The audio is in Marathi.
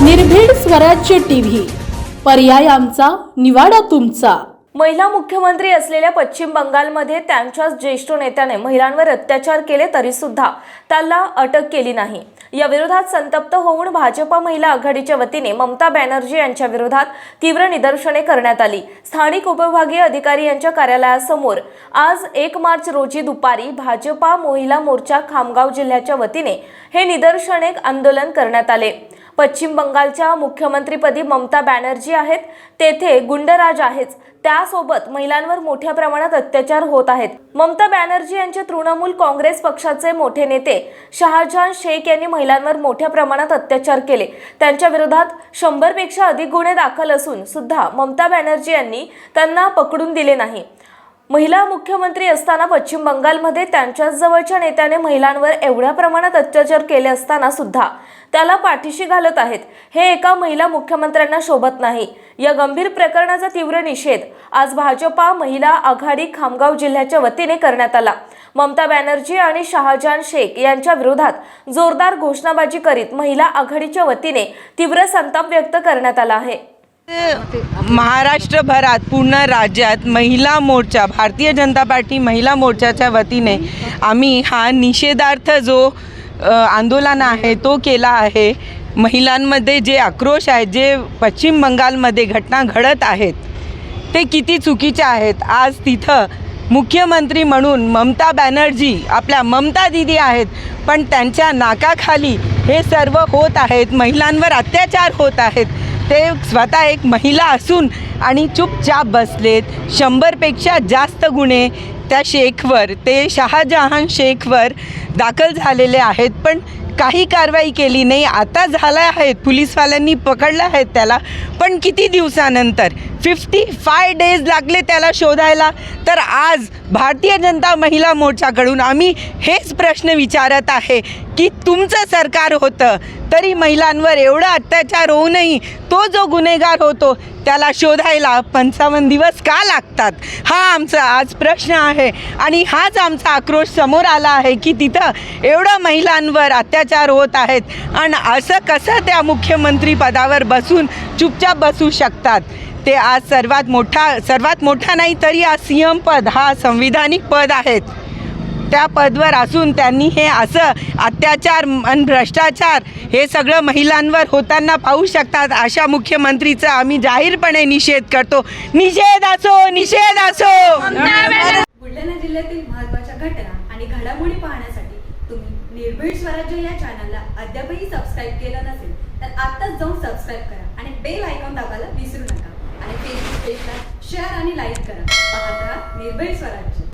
निर्भीड स्वराज्य टीव्ही. पर्याय आमचा निवाडा तुमचा. महिला मुख्यमंत्री असलेल्या पश्चिम बंगालमध्ये त्यांच्याच ज्येष्ठ नेत्याने महिलांवर अत्याचार केले तरी सुद्धा त्याला अटक केली नाही. या विरोधात संतप्त होऊन भाजपा महिला आघाडीच्या वतीने ममता बॅनर्जी यांच्या विरोधात तीव्र निदर्शने करण्यात आली. स्थानिक उपविभागीय अधिकारी यांच्या कार्यालयासमोर आज एक मार्च रोजी दुपारी भाजपा महिला मोर्चा खामगाव जिल्ह्याच्या वतीने हे निदर्शने आंदोलन करण्यात आले. पश्चिम बंगालच्या मुख्यमंत्रीपदी ममता बॅनर्जी आहेत. तेथे गुंडराज आहेच. त्यासोबत महिलांवर मोठ्या प्रमाणात अत्याचार होत आहेत. ममता बॅनर्जी यांचे तृणमूल काँग्रेस पक्षाचे मोठे नेते शहाजहान शेख यांनी महिलांवर मोठ्या प्रमाणात अत्याचार केले. त्यांच्या विरोधात शंभरपेक्षा अधिक गुन्हे दाखल असून सुद्धा ममता बॅनर्जी यांनी त्यांना पकडून दिले नाही. महिला मुख्यमंत्री असताना पश्चिम बंगालमध्ये त्यांच्याच जवळच्या नेत्याने महिलांवर एवढ्या प्रमाणात अत्याचार केले असताना सुद्धा त्याला पाठीशी घालत आहेत. हे एका महिला मुख्यमंत्र्यांना शोभत नाही. या गंभीर प्रकरणाचा तीव्र निषेध आज भाजपा महिला आघाडी खामगाव जिल्ह्याच्या वतीने करण्यात आला. ममता बॅनर्जी आणि शहाजहान शेख यांच्या विरोधात जोरदार घोषणाबाजी करीत महिला आघाडीच्या वतीने तीव्र संताप व्यक्त करण्यात आला आहे. महाराष्ट्रभरात पूर्ण राज्यात महिला मोर्चा भारतीय जनता पार्टी महिला मोर्चाच्या वतीने आम्ही हा निषेधार्थ जो आंदोलन आहे तो केला आहे. महिलांमध्ये जे आक्रोश आहे जे पश्चिम बंगालमध्ये घटना घडत आहेत ते किती चुकीचे आहेत. आज तिथं मुख्यमंत्री म्हणून ममता बॅनर्जी आपल्या ममता दिदी आहेत पण त्यांच्या नाकाखाली हे सर्व होत आहेत महिलांवर अत्याचार होत आहेत. ते स्वतः एक महिला असून आणि चुपचाप बसलेत. शंभरपेक्षा जास्त गुन्हे त्या शेखवर ते शहाजहान शेखवर दाखल झालेले आहेत पण काही कारवाई केली नाही. आता झाला आहेत पुलिसवाल्यांनी पकडलं आहेत त्याला पण किती दिवसानंतर? फिफ्टी फाय डेज लागले त्याला शोधायला. तर आज भारतीय जनता महिला मोर्चाकडून आम्ही हेच प्रश्न विचारत आहे की तुमचं सरकार होतं तरी महिलांवर एवढा अत्याचार होऊनही तो जो गुन्हेगार होतो त्याला शोधायला पंचावन्न दिवस का लागतात? हा आमचा आज प्रश्न आहे आणि हाच आमचा आक्रोश समोर आला आहे की तिथं एवढं महिलांवर अत्याचार होत आहेत आणि असं कसं त्या मुख्यमंत्री पदावर बसून चुपचाप बसू शकतात? ते आज सर्वात मोठा सर्वात मोठा नाही तरी आज सी एम पद हा संविधानिक पद आहेत. त्या पदवर असून त्यांनी हे असं अत्याचार आणि भ्रष्टाचार हे सगळं महिलांवर होताना पाहू शकतात अशा मुख्यमंत्रीचा आम्ही जाहीरपणे निषेध करतो. निषेध असो निषेध असो! बुलढाणा जिल्ह्यातील महत्त्वाच्या घटना आणि घडामोडी पाहण्यासाठी तुम्ही निर्भीड स्वराज्य या चॅनलला अद्यापही सबस्क्राईब केलं नसेल तर आत्ताच जाऊन सबस्क्राईब करा आणि बेल आयकॉन दाबायला विसरू नका. आणि फेसबुक पेजला शेअर आणि लाईक करा. पाहत राहा निर्भीड स्वराज्य.